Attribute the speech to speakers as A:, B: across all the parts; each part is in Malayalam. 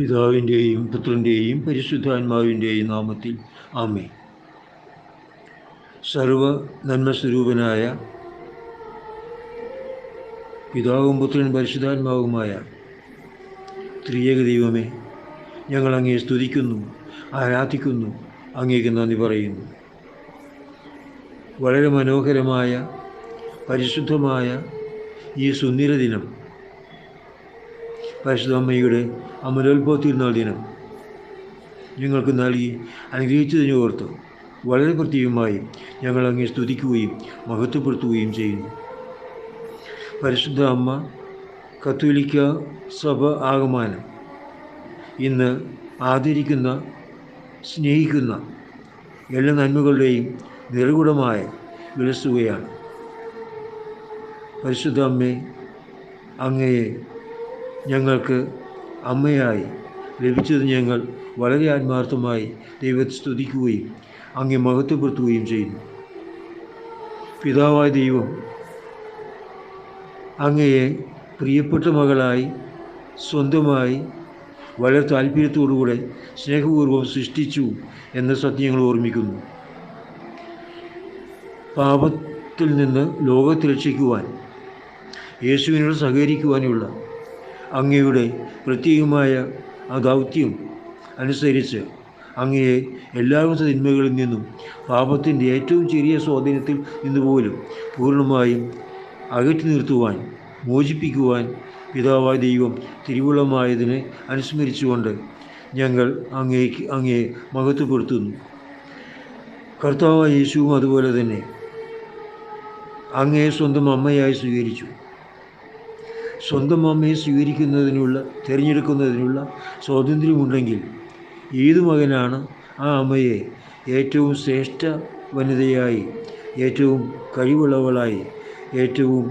A: പിതാവിന്റെയും പുത്രന്റെയും പരിശുദ്ധാത്മാവിന്റെയും നാമത്തിൽ. ആമേ സർവ നന്മസ്വരൂപനായ പിതാവും പുത്രനും പരിശുദ്ധാത്മാവുമായ ത്രിയേക ദൈവമേ ഞങ്ങൾ അങ്ങേ സ്തുതിക്കുന്നു ആരാധിക്കുന്നു അങ്ങേക്ക് നന്ദി പറയുന്നു. വളരെ മനോഹരമായ പരിശുദ്ധമായ ഈ സുന്ദര ദിനം പരിശുദ്ധ അമ്മയുടെ അമലോത്ഭവ ദിനം ഞങ്ങൾക്ക് നൽകി അനുഗ്രഹിച്ചതിനെ ഓർത്ത്. വളരെ പ്രത്യേകമായി ഞങ്ങൾ അങ്ങേ സ്തുതിക്കുകയും മഹത്വപ്പെടുത്തുകയും ചെയ്യുന്നു. പരിശുദ്ധ അമ്മ കത്തോലിക്ക സഭ ആകമാനം ഇന്ന് ആദരിക്കുന്ന സ്നേഹിക്കുന്ന എല്ലാ നന്മകളുടെയും നിറകുടമായ വിലസുകയാണ്. പരിശുദ്ധ അമ്മേ അങ്ങയെ ഞങ്ങൾക്ക് അമ്മയായി ലഭിച്ചത് ഞങ്ങൾ വളരെ ആത്മാർത്ഥമായി ദൈവത്തെ സ്തുതിക്കുകയും അങ്ങേ മഹത്വപ്പെടുത്തുകയും ചെയ്യുന്നു പിതാവായ ദൈവം അങ്ങയെ പ്രിയപ്പെട്ട മകളായി സ്വന്തമായി വളരെ താല്പര്യത്തോടുകൂടെ സ്നേഹപൂർവം സൃഷ്ടിച്ചു എന്ന സത്യം ഞങ്ങൾ ഓർമ്മിക്കുന്നു. പാപത്തിൽ നിന്ന് ലോകത്തെ രക്ഷിക്കുവാൻ യേശുവിനോട് സഹകരിക്കുവാനുള്ള അങ്ങയുടെ പ്രത്യേകമായ ആ ദൗത്യം അനുസരിച്ച് അങ്ങയെ എല്ലാവിധ തിന്മകളിൽ നിന്നും പാപത്തിന്റെ ഏറ്റവും ചെറിയ സ്വാധീനത്തിൽ നിന്നുപോലും പൂർണമായും അകറ്റി നിർത്തുവാൻ മോചിപ്പിക്കുവാൻ പിതാവായ ദൈവം തിരുവുള്ളമായതിനെ അനുസ്മരിച്ചുകൊണ്ട് ഞങ്ങൾ അങ്ങേക്ക് അങ്ങയെ മഹത്വപ്പെടുത്തുന്നു. കർത്താവായ യേശുവും അതുപോലെ തന്നെ അങ്ങയെ സ്വന്തം അമ്മയായി സ്വീകരിച്ചു. സ്വന്തം അമ്മയെ സ്വീകരിക്കുന്നതിനുള്ള തിരഞ്ഞെടുക്കുന്നതിനുള്ള സ്വാതന്ത്ര്യമുണ്ടെങ്കിൽ ഏതു മകനാണ് ആ അമ്മയെ ഏറ്റവും ശ്രേഷ്ഠ വനിതയായി ഏറ്റവും കഴിവുള്ളവളായി ഏറ്റവും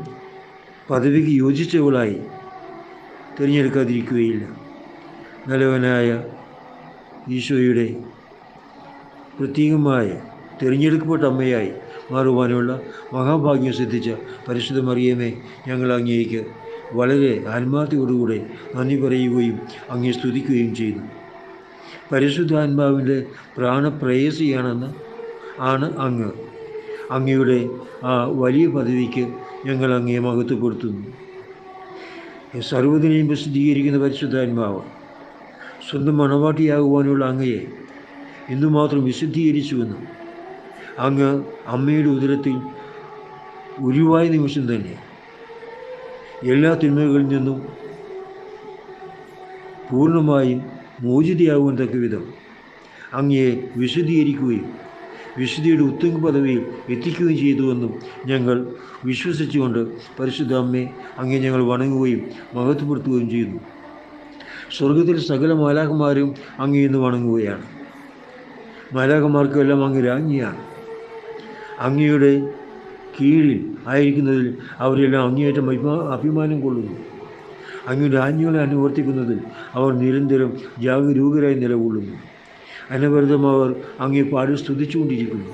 A: പദവിക്ക് യോജിച്ചവളായി തിരഞ്ഞെടുക്കാതിരിക്കുകയില്ല? നല്ലവനായ ഈശോയുടെ പ്രത്യേകമായ തിരഞ്ഞെടുക്കപ്പെട്ട അമ്മയായി മാറുവാനുള്ള മഹാഭാഗ്യം സിദ്ധിച്ച പരിശുദ്ധ മറിയമേ ഞങ്ങൾ അങ്ങേക്ക് വളരെ ആത്മാർത്ഥയോടുകൂടെ നന്ദി പറയുകയും അങ്ങേ സ്തുതിക്കുകയും ചെയ്യുന്നു പരിശുദ്ധാത്മാവിന്റെ പ്രാണപ്രേയസിയാണെന്ന് ആണ് അങ്ങ്. അങ്ങയുടെ ആ വലിയ പദവിക്ക് ഞങ്ങൾ അങ്ങയെ മഹത്വപ്പെടുത്തുന്നു. സർവതിനെയും പ്രസിദ്ധീകരിക്കുന്ന പരിശുദ്ധാത്മാവ് സ്വന്തം മണവാട്ടിയാകുവാനുള്ള അങ്ങയെ എന്തുമാത്രം വിശുദ്ധീകരിച്ചുവെന്നും അങ്ങ് അമ്മയുടെ ഉദരത്തിൽ ഉരുവായ നിമിഷം തന്നെ എല്ലാ തിന്മകളിൽ നിന്നും പൂർണമായും മോചിതയാകുവാൻ തക്ക വിധം അങ്ങയെ വിശദീകരിക്കുകയും വിശുദ്ധിയുടെ ഉത്തുംഗ പദവിയിൽ എത്തിക്കുകയും ചെയ്തുവെന്നും ഞങ്ങൾ വിശ്വസിച്ചുകൊണ്ട് പരിശുദ്ധ അമ്മയെ അങ്ങേ ഞങ്ങൾ വണങ്ങുകയും മഹത്വപ്പെടുത്തുകയും ചെയ്യുന്നു. സ്വർഗത്തിൽ സകല മാലാഖമാരും അങ്ങേ ഇന്ന് വണങ്ങുകയാണ്. മാലാഖമാർക്കെല്ലാം അങ്ങ് രാജ്ഞിയാണ്. അങ്ങയുടെ കീഴിൽ ആയിരിക്കുന്നതിൽ അവരെല്ലാം അങ്ങേയറ്റം അഭിമാനം കൊള്ളുന്നു. അങ്ങയുടെ ആജ്ഞകളെ അനുവർത്തിക്കുന്നതിൽ അവർ നിരന്തരം ജാഗരൂകരായി നിലകൊള്ളുന്നു. അനവരതം അവർ അങ്ങേ പാടി സ്തുതിച്ചുകൊണ്ടിരിക്കുന്നു.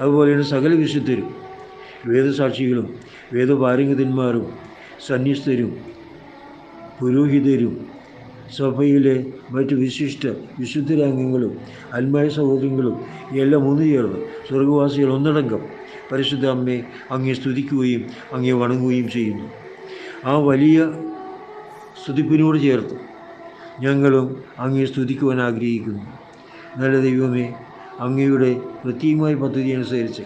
A: അതുപോലെ തന്നെ സകല വിശുദ്ധരും വേദസാക്ഷികളും വേദപാരംഗതന്മാരും സന്യസ്തരും പുരോഹിതരും സഭയിലെ മറ്റ് വിശിഷ്ട വിശുദ്ധരാംഗങ്ങളും അന്മായ സഹോദരങ്ങളും എല്ലാം ഒന്നു ചേർന്ന് സ്വർഗവാസികൾ ഒന്നടങ്കം പരിശുദ്ധ അമ്മയെ അങ്ങേ സ്തുതിക്കുകയും അങ്ങേ വണങ്ങുകയും ചെയ്യുന്നു. ആ വലിയ സ്തുതിപ്പിനോട് ചേർത്ത് ഞങ്ങളും അങ്ങേ സ്തുതിക്കുവാൻ ആഗ്രഹിക്കുന്നു. നല്ല ദൈവമേ അങ്ങയുടെ പ്രത്യേകമായ പദ്ധതി അനുസരിച്ച്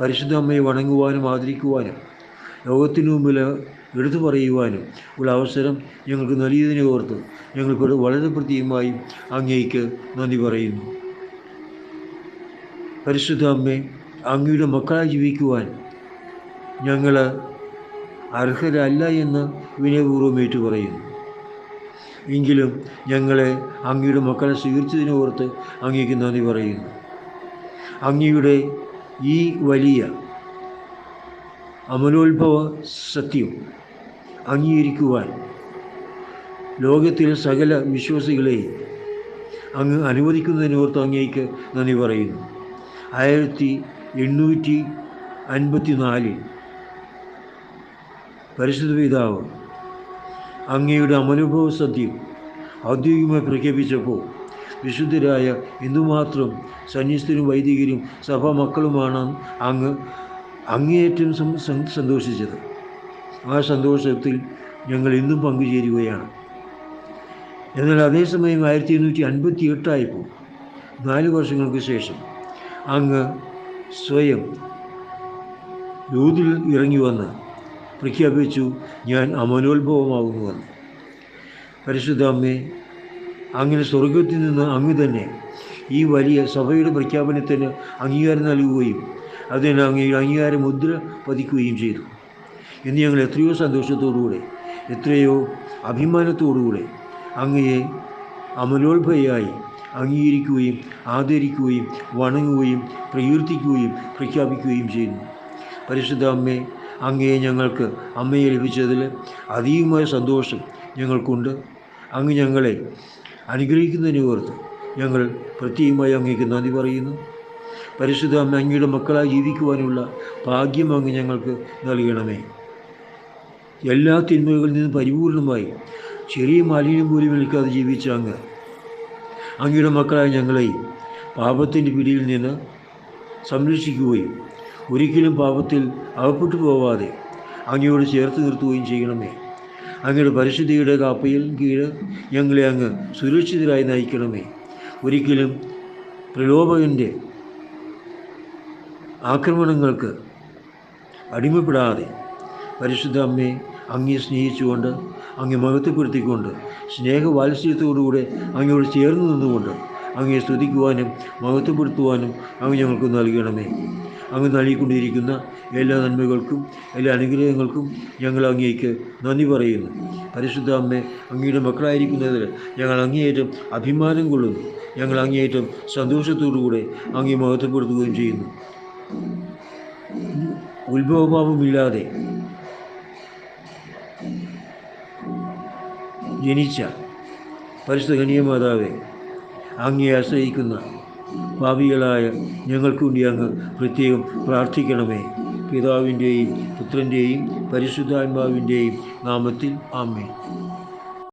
A: പരിശുദ്ധ അമ്മയെ വണങ്ങുവാനും ആദരിക്കുവാനും ലോകത്തിനു മുമ്പിൽ എടുത്തു പറയുവാനും ഉള്ള അവസരം ഞങ്ങൾക്ക് നൽകിയതിനെ ഓർത്ത് ഞങ്ങൾക്ക് വളരെ പ്രത്യേകമായും അങ്ങേക്ക് നന്ദി പറയുന്നു. പരിശുദ്ധ അമ്മേ അങ്ങയുടെ മക്കളായി ജീവിക്കുവാൻ ഞങ്ങൾ അർഹരല്ല എന്ന് വിനയപൂർവം ഏറ്റു പറയുന്നു എങ്കിലും ഞങ്ങളെ അങ്ങയുടെ മക്കളെ സ്വീകരിച്ചതിനെ ഓർത്ത് അങ്ങേക്ക് നന്ദി പറയുന്നു. അങ്ങയുടെ ഈ വലിയ അമലോത്ഭവ സത്യം അംഗീകരിക്കുവാൻ ലോകത്തിലെ സകല വിശ്വാസികളെയും അങ്ങ് അനുവദിക്കുന്നതിനോർത്ത് അങ്ങേക്ക് നന്ദി പറയുന്നു. ആയിരത്തി എണ്ണൂറ്റി അൻപത്തി നാലിൽ പരിശുദ്ധ പിതാവ് അങ്ങയുടെ അമനുഭവ സദ്യം ഔദ്യോഗികമായി പ്രഖ്യാപിച്ചപ്പോൾ വിശുദ്ധരായ എന്തുമാത്രം സന്യസ്തരും വൈദികരും സഭാ മക്കളുമാണ് അങ്ങ് അങ്ങേയറ്റം സന്തോഷിച്ചത്. ആ സന്തോഷത്തിൽ ഞങ്ങൾ ഇന്നും പങ്കുചേരുകയാണ്. എന്നാൽ അതേസമയം ആയിരത്തി എണ്ണൂറ്റി അൻപത്തി എട്ടായപ്പോൾ നാല് വർഷങ്ങൾക്ക് ശേഷം അങ്ങ് സ്വയം യൂതിൽ ഇറങ്ങി വന്ന് പ്രഖ്യാപിച്ചു ഞാൻ അമലോത്ഭവമാകുന്നുവെന്ന് പരിശുദ്ധ അമ്മേ അങ്ങനെ സ്വർഗത്തിൽ നിന്ന് അങ്ങ് തന്നെ ഈ വലിയ സഭയുടെ പ്രഖ്യാപനത്തിന് അംഗീകാരം നൽകുകയും അതിന് അങ്ങയുടെ അംഗീകാര മുദ്ര പതിക്കുകയും ചെയ്തു. ഇന്ന് ഞങ്ങൾ എത്രയോ സന്തോഷത്തോടുകൂടെ എത്രയോ അഭിമാനത്തോടുകൂടെ അങ്ങയെ അമലോത്ഭയായി അംഗീകരിക്കുകയും ആദരിക്കുകയും വണങ്ങുകയും പ്രകീർത്തിക്കുകയും പ്രഖ്യാപിക്കുകയും ചെയ്യുന്നു. പരിശുദ്ധ അമ്മേ അങ്ങയെ ഞങ്ങൾക്ക് അമ്മയെ ലഭിച്ചതിൽ അതീവമായ സന്തോഷം ഞങ്ങൾക്കുണ്ട്. അങ്ങ് ഞങ്ങളെ അനുഗ്രഹിക്കുന്നതിനെ ഓർത്ത് ഞങ്ങൾ പ്രത്യേകമായി അങ്ങേക്ക് നന്ദി പറയുന്നു. പരിശുദ്ധ അമ്മ അങ്ങയുടെ മക്കളായി ജീവിക്കുവാനുള്ള ഭാഗ്യം അങ്ങ് ഞങ്ങൾക്ക് നൽകണമേ. എല്ലാ തിന്മകളിൽ നിന്നും പരിപൂർണമായി ചെറിയ മാലിന്യം പോലും നിൽക്കാതെ ജീവിച്ച അങ്ങ് അങ്ങയുടെ മക്കളായ ഞങ്ങളെയും പാപത്തിന്റെ പിടിയിൽ നിന്ന് സംരക്ഷിക്കുകയും ഒരിക്കലും പാപത്തിൽ അകപ്പെട്ടു പോവാതെ അങ്ങയോട് ചേർത്ത് നിർത്തുകയും ചെയ്യണമേ. അങ്ങയുടെ പരിശുദ്ധിയുടെ കാപ്പയിൽ കീഴ് ഞങ്ങളെ അങ്ങ് സുരക്ഷിതരായി നയിക്കണമേ. ഒരിക്കലും പ്രലോഭകന്റെ ആക്രമണങ്ങൾക്ക് അടിമപ്പെടാതെ പരിശുദ്ധ അമ്മയെ അങ്ങയെ സ്നേഹിച്ചുകൊണ്ട് അങ്ങ് മഹത്വപ്പെടുത്തിക്കൊണ്ട് സ്നേഹവാത്സല്യത്തോടുകൂടെ അങ്ങയോട് ചേർന്ന് നിന്നുകൊണ്ട് അങ്ങയെ സ്തുതിക്കുവാനും മഹത്വപ്പെടുത്തുവാനും അങ്ങ് ഞങ്ങൾക്ക് നൽകണമേ. അങ്ങ് നൽകിക്കൊണ്ടിരിക്കുന്ന എല്ലാ നന്മകൾക്കും എല്ലാ അനുഗ്രഹങ്ങൾക്കും ഞങ്ങൾ അങ്ങേക്ക് നന്ദി പറയുന്നു. പരിശുദ്ധ അമ്മ അങ്ങയുടെ മക്കളായിരിക്കുന്നതിൽ ഞങ്ങൾ അങ്ങേയറ്റം അഭിമാനം കൊള്ളുന്നു. ഞങ്ങൾ അങ്ങേയറ്റം സന്തോഷത്തോടുകൂടെ അങ്ങേ മഹത്വപ്പെടുത്തുകയും ചെയ്യുന്നു. ഉത്ഭവഭാവമില്ലാതെ ജനിച്ച പരിശുദ്ധ മാതാവെ അങ്ങേ ആശ്രയിക്കുന്ന പാപികളായ ഞങ്ങൾക്ക് വേണ്ടി അങ്ങ് പ്രത്യേകം പ്രാർത്ഥിക്കണമേ. പിതാവിന്റെയും പുത്രന്റെയും പരിശുദ്ധാത്മാവിന്റെയും നാമത്തിൽ ആമേ